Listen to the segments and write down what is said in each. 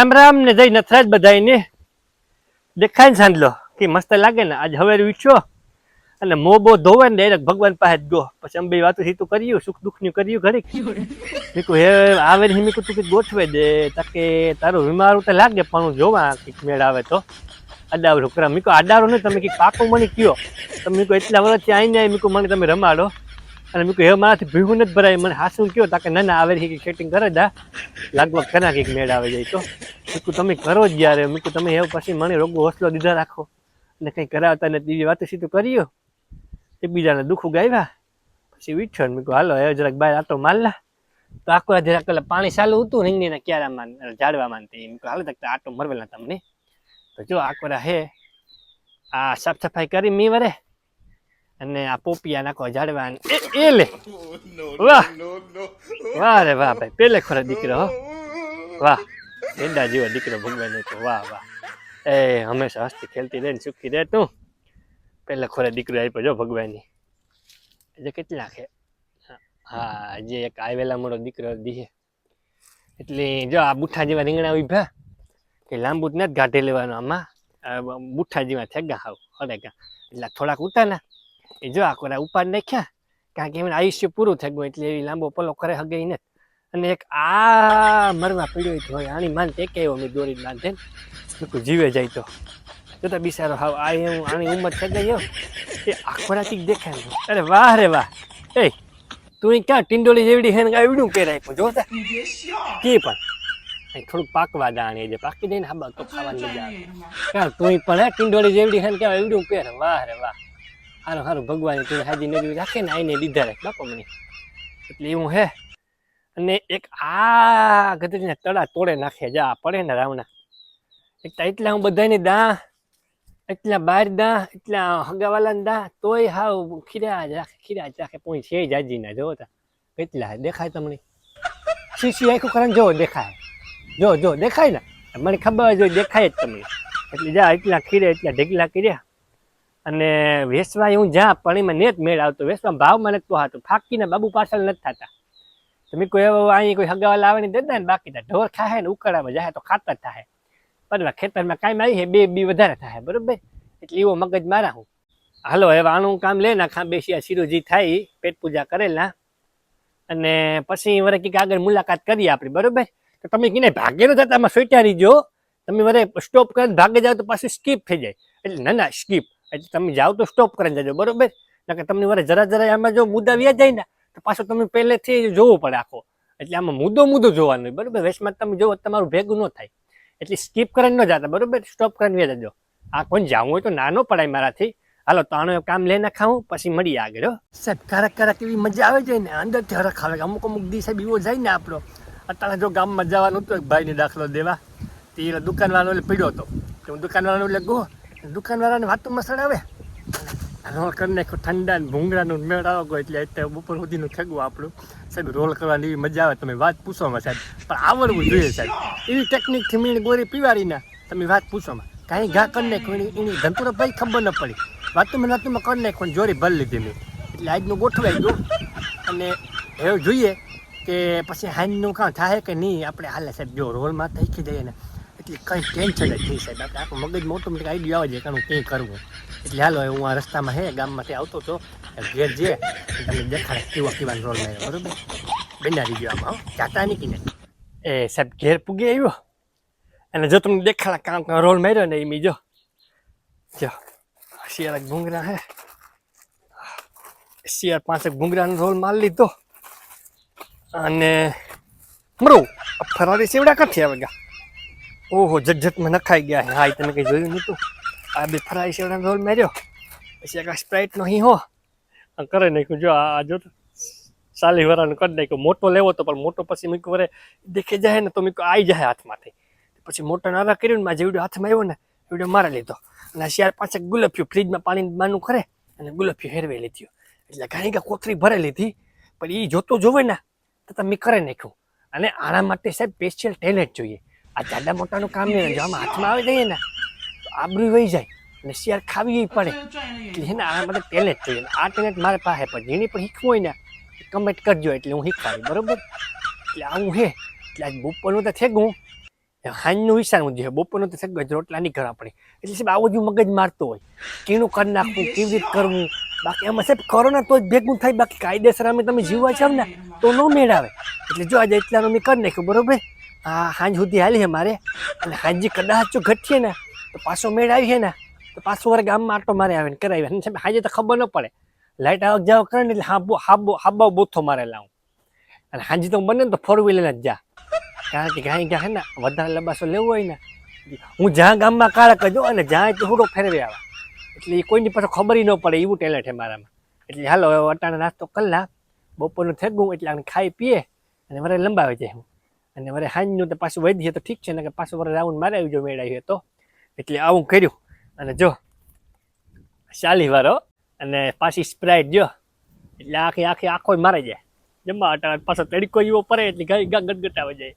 રામ રામ ને જઈ નથરાજ બધાને દેખાય ને સાંજલો કે મસ્ત લાગે ને, આજ હવે ઉઠ્યો અને મો બો ધોવે ને ડાયરેક્ટ ભગવાન પાસે જ ગો પછી અંબે વાતો સીતું કર્યું, સુખ દુઃખનું કર્યું ઘડીક. મીકું હે, આવે ને મીકું તું કંઈક ગોઠવે દે તાકે તારું વીમારું તો લાગે, પણ હું જોવા કંઈક મેળ આવે તો. અડારો કરા મીકો અડાવડું નહીં, તમે કંઈક પાકું મને કયો તમે મીકુ એટલા વર્ષથી આવીને મીકું મને તમે રમાડો. અને મેં કહ્યું મારાથી ભીવું નથી ભરાય. મને હાસું કયો તાકે ના ના, આવે કંઈક સેટિંગ કરે દા લગભગ કના કંઈક મેળ આવે જાય તો. મીકું તમે કરો જ યાર. મીકું તમે એવું પછી મને રોગો હોસલો દીધા રાખો. અને કંઈ કરાવતા ને બીજી વાતો સીધું કર્યો. એકબીજાને દુઃખું ગાવ્યા પછી વીઠણ મીકું હાલો, હવે જરાક બહાર આટો મારલા તો આખો જરાક પેલા પાણી ચાલુ હતું, રીંગણીના માન ઝાડવામાં ને તે મીકુ હાલો તક આટો મરવેલા તમને. તો જો આકોરા હે, આ સાફ સફાઈ કરી મી વરે. અને આ પોપિયા નાખો ઝાડવા એ લે. વાહ. વાહ રે વાહ ભાઈ. પેલે ખોરા દીકરો હો. વાહ. એડા જેવો દીકરો ભગવાન તો વાહ વાહ. એ હંમેશા હસ્તી ખેલતી રહે ને સુખી રહે તું પેલે ખોરે દીકરો આપ્યો જો ભગવાનની. એટલે કેટલા છે? હા જે એક આવેલા મોડો દીકરો દીહે. એટલે જો આ બુઠ્ઠા જેવા રીંગણા ઊભા કે લાંબુ જ નથી ગાઢે લેવાનું આમાં. આ બુઠ્ઠા જેવા થેગા હાવ હરેગા એટલે થોડાક ઉતાના. એ જો આ કોરા ઉપાડ નાખ્યા, કારણ કે એમને આયુષ્ય પૂરું થઈ ગયું એટલે એ લાંબો પલો કરે હગે ને અને એક આ મરવા પીડ્યો હોય આની માન તે કેવો મેં દોરી બાંધે ને. જીવે જાય તો. જોતા બિસારો હાવ આ હું, આની ઉંમર થઈ ગઈ એ આખોડા કીક દેખાય અરે વાહ રે વાહ. એ, તું ક્યાં ટિંડોળી જેવડી હે ને એવડું પહેરાય પણ જોતા કે પણ? થોડુંક પાકવા દાણી જે પાકી દઈને હા તો ખાવાની મજા આવે. તું પણ હે? ટિંડોળી જેવડી હે ને કેવા એવડું પહેર વાહ રે વાહ. હારું સારું ભગવાન તું હાજી નદી રાખે ને આઈને દીધા રાખ બાપા મને. એટલે એવું હે. અને એક આ ગધડીના તળા તોડે નાખે, જા, પડે ને રાવણા એક તો એટલા હું બધાને દા, એટલા બાર દા, એટલા હગાવાલાને દા, તોય હાવ ખીરા જ રાખે, ખીરા જ રાખે. પોઈ છે જ હાજીના તા. કેટલા, દેખાય તમને? શીશી આખું કરન જો દેખાય. જો જો દેખાય ને? મને ખબર જો દેખાય જ તમને. એટલે જા, એટલા ખીરે, એટલા ઢેગલા કર્યા. અને વેસવા હું જા પણ એમાં નેત મેળ આવતો વેસવા ભાવમાં નથી હતો. ફાકીને બાબુ પાછળ નથી થતા. તમે કોઈ એવો અહીં કોઈ હગાવા લાવવાની દેતા ને બાકી ઢોર ખાય ને ઉકાળામાં જાય તો ખાતા જ થાય પણ ખેતરમાં કાંઈ આવી છે, બે બી વધારે થાય બરોબર? એટલે એવો મગજ મારા હું. હાલો, હવે આનું કામ લે નાખા બેસી શિરોજી થાય, પેટ પૂજા કરેલા અને પછી વરે કંઈક આગળ મુલાકાત કરીએ આપણી, બરોબર? તો તમે કીને ભાગે ન થતા, આમાં સોટ્યા જો તમે વરે સ્ટોપ કરીને ભાગે જાવ તો પાછું સ્કીપ થઈ જાય. એટલે ના ના સ્કીપ એટલે તમે જાઓ તો સ્ટોપ કરીને જજો, બરોબર? કે તમને મારે જરા જરા આમાં જો મુદ્દા વ્યા જાય ને, તો પાછો તમે પહેલેથી જોવો પડે આખો. એટલે આમાં મુદ્દો મુદ્દો જોવાનો બરોબર? વેસ્ટમાં તમે જોવો તમારું ભેગું ન થાય. એટલે સ્કીપ કરીને ન જતા, બરોબર? સ્ટોપ કરીને વ્યા જજો આ કોઈ જાવું હોય તો નાનો પડાય મારાથી. હાલો, તો આનું કામ લઈને ખાવું પછી મળી આગળ સાહેબ ક્યારેક ક્યારેક એવી મજા આવે છે ને? અંદરથી હરખ આવે અમુક અમુક દિવસે બીવો જાય ને આપણો. અત્યારે જો ગામમાં જવાનું હતું એક ભાઈને દાખલો દેવા. તે એ દુકાનવાળાનો એટલે પીડ્યો હતો. હું દુકાનવાળાનો એટલે ગો દુકાનવાળાને વાતો આવે? રોલ કરી નાખ્યો ઠંડા ને ભૂંગળાનું મેળાવો ગયો એટલે અત્યારે બપોર સુધીનું થગવું આપણું. સાહેબ, રોલ કરવાની એવી મજા આવે, તમે વાત પૂછોમાં સાહેબ. પણ આવડવું જોઈએ સાહેબ. એવી ટેકનિકથી મીણ ગોરી પીવાડીના તમે વાત પૂછોમાં કાંઈ ઘા કરી નાખો એની એની ધંતુરો ભાઈ ખબર ન પડી. વાતુમાં વાતુમાં કરી નાખો જોરી ભરી લીધી મેં. એટલે આજનું ગોઠવાઈ ગયું. અને એવું જોઈએ કે પછી હાઈનું કાં થાય કે નહીં, આપણે હાલે સાહેબ, જો રોલમાં થઈ જઈએ ને. કંઈ ટેન્શન જ નહીં સાહેબ. આપણે આખું મગજમાં ઓટોમેટિક આઈડિયા આવે છે કે હું કંઈ કરવું. એટલે હાલો, હું આ રસ્તામાં હે, ગામમાંથી આવતો હતો. ઘેર જે તમે દેખાડે કેવા કેવા રોલ માર્યો, બરોબર? બેનારી ગયો આમાં જાતા નહીં ને એ સાહેબ, ઘેર પૂગી આવ્યો? અને જો તમને દેખાડા કામ કામ રોલ માર્યો ને એ મી જો. જો શિયાળા ઘૂંઘરા હે. શિયાળ પાંચેક ભૂંગરાનો રોલ મારી લીધો. અને મરું ફરારી સેવડા ક્યાંથી આવે ગયા ઓહો જટજટમાં નખાઈ ગયા હા. એ તમે કંઈ જોયું નહોતું? આ બે ફરારી છે રોલ માર્યો. પછી એક સ્પ્રાઇટનો અહીં હો, કરે નાખ્યું. જો, આ જો સાલી વરાને કરી નાખ્યું. મોટો લેવો તો, પણ મોટો પછી મીકું વરે દેખી જાય ને તો મીકું આવી જાય હાથમાંથી. પછી મોટો નારા કર્યું ને મારે જેવડો હાથમાં આવ્યો ને એવડો મારી લીધો. અને શિયાળ પાસે ગુલફ્યું ફ્રીજમાં પાણી બાનું કરે અને ગુલાફ્યું હેરવે લીધી. એટલે ઘણી કે કોથરી ભરે લીધી પણ એ જોતો જોવે ને, તો તમે કરે નાખ્યું. અને આના માટે સાહેબ સ્પેશિયલ ટેલેન્ટ જોઈએ. આ જાડા મોટાનું કામ નહીં, જો આમાં હાથમાં આવી જઈએ ને, તો આબરૂ વહી જાય અને શિયાળ ખાવી પડે. એટલે છે ને આ માટે ટેલેન્ટ જોઈએ. આ ટેલેન્ટ મારે પાસે પણ જેની પણ શીખવું હોય ને કમેન્ટ કરજો, એટલે હું શીખવાડી, બરોબર? એટલે આવું હે. એટલે આજ બપોરનું તો થેગું. હાંજનું વિચારવું જોઈએ. બપોરનું તો સગજ રોટલા નહીં કરવા પડે. એટલે સાહેબ, આવું જ મગજ મારતો હોય. કેનું કરી નાખવું, કેવી રીતે કરવું? બાકી આમાં સાહેબ કરો ને તો જ ભેગું થાય. બાકી કાયદેસર અમે તમે જીવવા છો ને, તો ન મેળ આવે એટલે જો આજે એટલાનું મેં કરી નાખ્યું, બરોબર? હા હાંજ સુધી હાલી છે મારે. અને હાંજી કદાચ જો ઘટીએ ને, તો પાછો મેળ આવી છે ને, તો પાછો વાર ગામમાં આટો મારે આવે ને કરાવી. અને હાજે તો ખબર ન પડે. લાઇટ આવક જાવ કરે ને એટલે હાબો હાબો હાબા બોથો મારે લાવું. અને હાંજી તો બને ને તો ફોર વ્હીલર જ જા. કારણ કે ગાય ગયા ને, વધારે લબાસો લેવો હોય ને, હું જ્યાં ગામમાં કાળક કજો અને જ્યાં તો હુડો ફેરવી આવે. એટલે એ કોઈની પાસે ખબર ન પડે, એવું ટેલેન્ટ છે મારામાં. એટલે હાલો, હવે અટાણે નાસ્તો કલાક બપોરનું થેગું, એટલે આને ખાઈ પીએ અને વરે લંબાવી જાય હું. અને વરે હાંજનું તો પાછું વધી તો ઠીક છે ને કે પાછું વરે રાઉન્ડ મારે આવી જો મેળાવી તો. એટલે આવું કર્યું. અને જો, ચાલી વારો અને પાછી સ્પ્રાઇટ જો. એટલે આખી આખી આખો મારે જાય. જમવા અટાણે પાછો તડકો એવો પડે એટલે ગાય ગા ગટગટાવા જાય.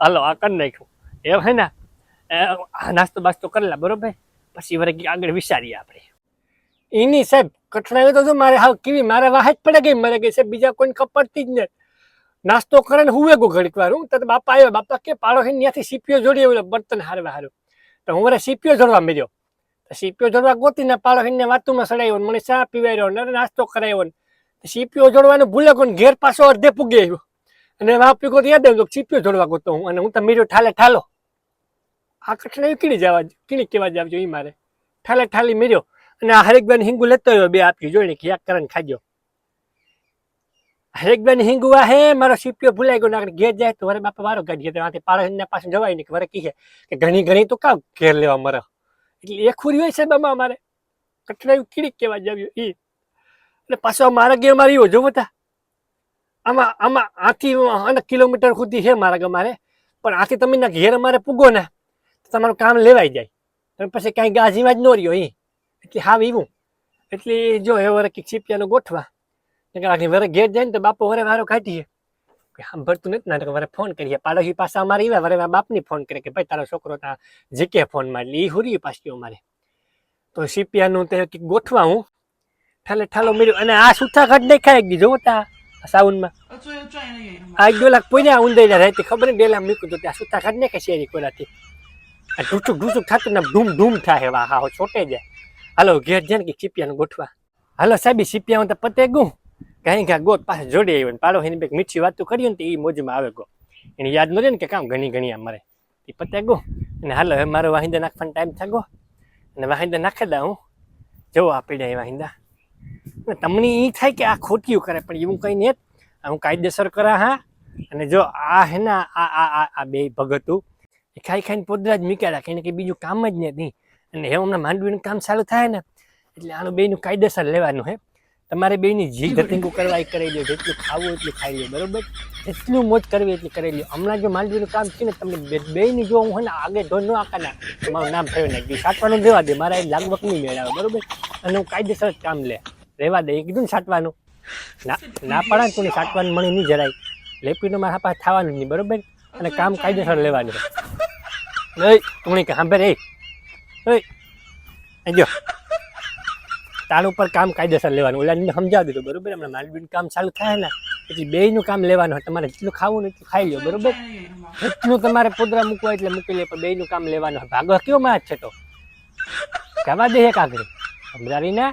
હાલો, આ કરી નાખ્યું. એમ હે ને? નાસ્તો બાસ્તો કરેલા બરોબર? પછી વરે આગળ વિચારીએ આપણે. એની સાહેબ, કઠણાઈ તો મારે હાવ કેવી, મારે વાહ જ પડે ગઈ મારે ગઈ સાહેબ, બીજા કોઈને ખપડતી જ નથી નાસ્તો કરે ને હુવે ગો ઘડીક વાર, હું તો બાપા આવ્યો, બાપા કે પાડો છે ત્યાંથી સીપીઓ જોડી આવ્યો, બર્તન હારવા હારું. તો હું મારે સીપીઓ જોડવા મળ્યો સીપીઓ જોડવા ગોતીને પાડો ને વાતુમાં સડાયો મને ચા પીવાયો ને નાસ્તો કરાયો ને. સીપીઓ જોડવાનું ભૂલે કોને ઘેર પાછો અડધે પૂગી આવ્યો. અને વાપી કોઈ યાદ આવ્યું સીપીઓ જોડવા ગોતો હું અને હું તો મીરો ઠાલે ઠાલો. આ કઠણાઈ કીડી જવા કીડી કેવા જાવ એ મારે. ઠાલે ઠાલી મીર્યો અને આ હરેકબેન હિંગુ લેતો આવ્યો, બે આપી જોઈને યાદ કરીને ખાજો હરેકબેન હિંગુ આ હે, મારો સીપીઓ ભૂલાઈ ગયો નાખે ઘેર જાય તો વરે બાપા વારો ગાડી તો ત્યાંથી પાડો પાસે જવાય નહીં, કે વરે કીધે કે ઘણી ઘણી તો કામ ઘેર લેવા મરે. એટલે એ ખુરી હોય સાહેબ આમાં અમારે. કઠણાયું કીડી કેવા જાવ્યું એ એટલે પાછો મારા ગેર મારી એવો જોવો તા આમાં આમાં આથી અને કિલોમીટર સુધી છે મારા ગમારે પણ આથી તમે ના ઘેર અમારે પૂગો ને તમારું કામ લેવાઈ જાય. તમે પછી કાંઈ ગાજીમાં જ ન રહ્યો એ એટલે હા એવું એટલે જો એ વરે કંઈક ગોઠવા. આખી વરે ઘેર જાય ને તો બાપો વરે વારો કાઢીએ કે સાંભળતું નથી નાટક વરે ફોન કરીએ પાડો પાડોશી પાછા અમારે એવા વરે બાપની ફોન કરે કે ભાઈ તારો છોકરો તા જીકે ફોન એટલે એ હુરી પાછી અમારે તો સીપિયાનું તે ગોઠવા હું ઠાલે ઠાલો મેળ્યો અને આ સુથા ઘટ નહીં ખાય ગઈ જોવો તા સાઉન્ડમાં આ ડોલા પોઈના ઊંધાઈ રહેતી ખબર નહીં ડેલા મૂક્યું તો ત્યાં સુથા ઘટ નહીં ખાય શેરી કોલાથી આ ઢૂસુક ઢૂસુક થતું ને ધૂમ ધૂમ થાય એવા હા છોટે જાય હાલો ઘેર જાય ને કે સીપિયાનું ગોઠવા હાલો સાહેબી સીપિયા હું તો પતે ગું કાંઈ કાંઈ ગોત પાસે જોડી આવ્યો ને પાડો એની બેક મીઠી વાતો કરી ને એ મોજમાં આવે ગો. એને યાદ ન રહે ને કે કામ ઘણી ઘણી આ મારે. એ પત્યા ગો. અને હાલો, હવે મારો વાહિંદા નાખવાનો ટાઈમ થાય ગો. અને વાહિંદા નાખી દા હું. જવો આપી દે વાહિંદા. અને તમને એ થાય કે આ ખોટિયું કરે, પણ એવું કંઈ નહીં. હું કાયદેસર કરા હા. અને જો આ હે ને, આ આ આ આ બે ભગતું એ ખાઈ ખાઈને પોદરા જ મીક્યા રાખે એને કંઈ બીજું કામ જ નથી. અને હે હમણાં માંડવીનું કામ ચાલુ થાય ને, એટલે આનું બેનું કાયદેસર લેવાનું હે. તમારે બેયની જી ગતિંગું કરવા એ કરી લો જેટલું ખાવું એટલું ખાઈ લો બરોબર? જેટલું મોજ કરવી એટલી કરી લો હમણાં જો માંડવીનું કામ છે ને તમને બે- બેયની જો હું ને આગળ ધોન ન આકાના મારું નામ થયું નાખી સાટવાનું રહેવા દે મારા એ લાગવક નહીં મેળાવે બરોબર? અને હું કાયદેસર કામ લે. રહેવા દે એ કીધું ને સાટવાનું ના ના પાડા ને તું સાટવાનું મને નહીં જરાય. લેપીનો મારા પાસે થવાનું નહીં બરોબર? અને કામ કાયદેસર લેવાનું એ તું કે સાંભળે એ જો. તાર ઉપર કામ કાયદેસર લેવાનું. ઓલાને સમજાવી દીધું, બરોબર? હમણાં માલબીન કામ ચાલુ થાય ને, પછી બેયનું કામ લેવાનું હોય, તમારે જેટલું ખાવું એટલું ખાઈ લો બરોબર? જેટલું તમારે પોદરા મૂકવા એટલે મૂકી લે, પણ બેયનું કામ લેવાનું ભાગો કયો માં છે તો? કહેવા દે હે કાકડી સમજાવી ને?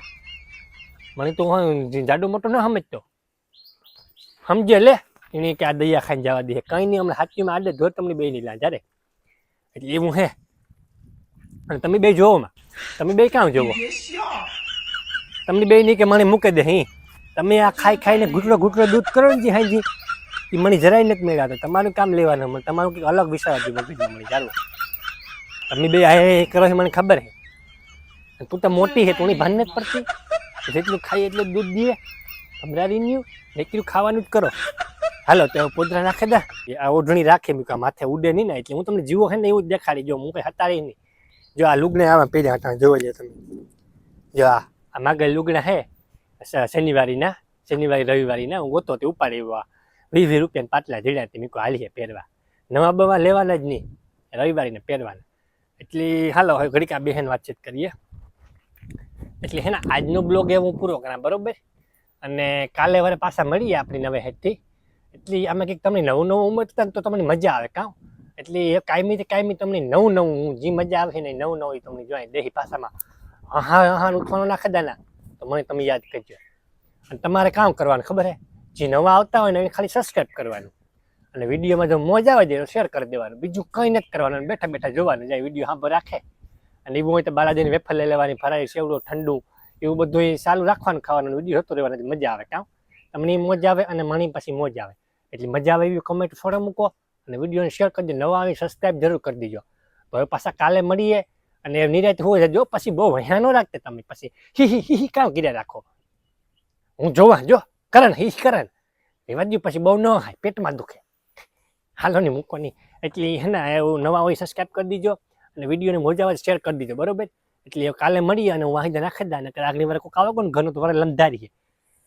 મને તો જાડું મોટું ન સમજતો. સમજે લે. એને કે આ દયા ખાઈને જવા દે. કંઈ નહીં, હમણાં હાથીમાં આડે ધોર તમને બેની લાંજા રે એટલે એવું હે. અને તમે બે જોવો તમે બે ક્યાં જોવો? તમને બે નહીં કે મને મૂકી દે હી. તમે આ ખાઈ ખાઈને ઘૂંટડો ઘૂંટડો દૂધ કરો ને જી હાજી એ મને જરાય નથી મેળાતો. તમારું કામ લેવાનું મને તમારું કંઈક અલગ વિચાર હતી મગજમાં મને ચાલો તમે બે આ એ કરો છે, મને ખબર અને તું તો મોટી છે, તું ભાન નથી પડતી. જેટલું ખાઈ એટલું દૂધ દીએ સમજાવી ન્યુ એટલું ખાવાનું જ કરો. હાલો, તો પોદરા નાખે દા. આ ઓઢણી રાખે મૂકે માથે ઉડે નહીં ને, એટલે હું તમને જીવો હે ને, એવું જ દેખાડી જો હું કંઈ હતારી નહીં. જો આ લુગને આમાં પહેર્યા હતા, જોવો જાય તમે. જો આ. આ માગલ લુગડા હે. શનિવારીના, શનિવારી, રવિવારીના હું ગોતો તે ઉપાડી આ. વીસ વીસ રૂપિયાના પાટલા જડ્યા તે મેં કહું પહેરવા. નવા બવા લેવાના જ નહીં. રવિવારીને પહેરવાના. એટલે હાલો, હવે ઘડીક બહેન વાતચીત કરીએ. એટલે હે આજનો બ્લોગ એ પૂરો કરા બરોબર? અને કાલે પાછા મળીએ આપણી નવે હેઠથી. એટલે કંઈક તમને નવું નવું ઉમરતા ને તો તમને મજા આવે કાં? એટલે એ કાયમી કાયમી તમને નવું નવું જે મજા આવે ને નવું નવું તમને જોઈ દેહી ભાષામાં હા હા ઉઠવાનું નાખે દાના તો મને તમે યાદ કરજો. અને તમારે કામ કરવાનું, ખબર હે? જે નવા આવતા હોય ને એને ખાલી સબસ્ક્રાઈબ કરવાનું. અને વિડીયોમાં જો મોજ આવે તો શેર કરી દેવાનું. બીજું કંઈ નથી કરવાનું. બેઠા બેઠા જોવાનું. જાય વીડિયો હાંભર રાખે. અને એવું હોય તો બાલાજીની વેફર લઈ લેવાની ફરાય સેવડો ઠંડુ, એવું બધું એ ચાલુ રાખવાનું ખાવાનું. વીડિયો હતો રહેવાનું, મજા આવે. કામ તમને એ મોજ આવે અને મણી પછી મોજ આવે. એટલે મજા આવે એવી કમેન્ટ થોડા મૂકો અને વિડીયોને શેર કરજો. નવા આવી સબસ્ક્રાઈબ જરૂર કરી દેજો. તો હવે પાછા કાલે મળીએ. અને નિરાત હોય જો પછી બહુ વહ્યા ન રાખતે તમે. પછી હી હી હી કામ કર્યા રાખો. હું જોવા, જો, કરણ, હી કરણ. એવા જ પછી બહુ ન હાય, પેટમાં દુખે. હાલો ને મૂકો નહીં એટલે હે એવું નવા હોય સબસ્ક્રાઈબ કરી દીજો અને વિડીયોને મોજા આવે શેર કરી દીજો, બરોબર? એટલે કાલે મળીએ અને હું વાહિદા નાખી દા નકર આગલી વાર કોઈક આવે કોને ઘરનું તો વારે લંધારીએ.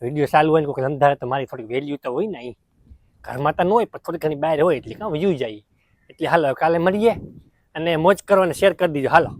વીડિયો ચાલુ હોય ને કોઈક લંધારે તો મારી થોડીક વેલ્યુ તો હોય ને અહીં. ઘરમાં તો ન હોય, પણ થોડીક ઘણી બહાર હોય, એટલે કાં વ્યૂ જાય. એટલે હાલો, કાલે મળીએ અને મોજ કરો અને શેર કરી દીજો. હાલો.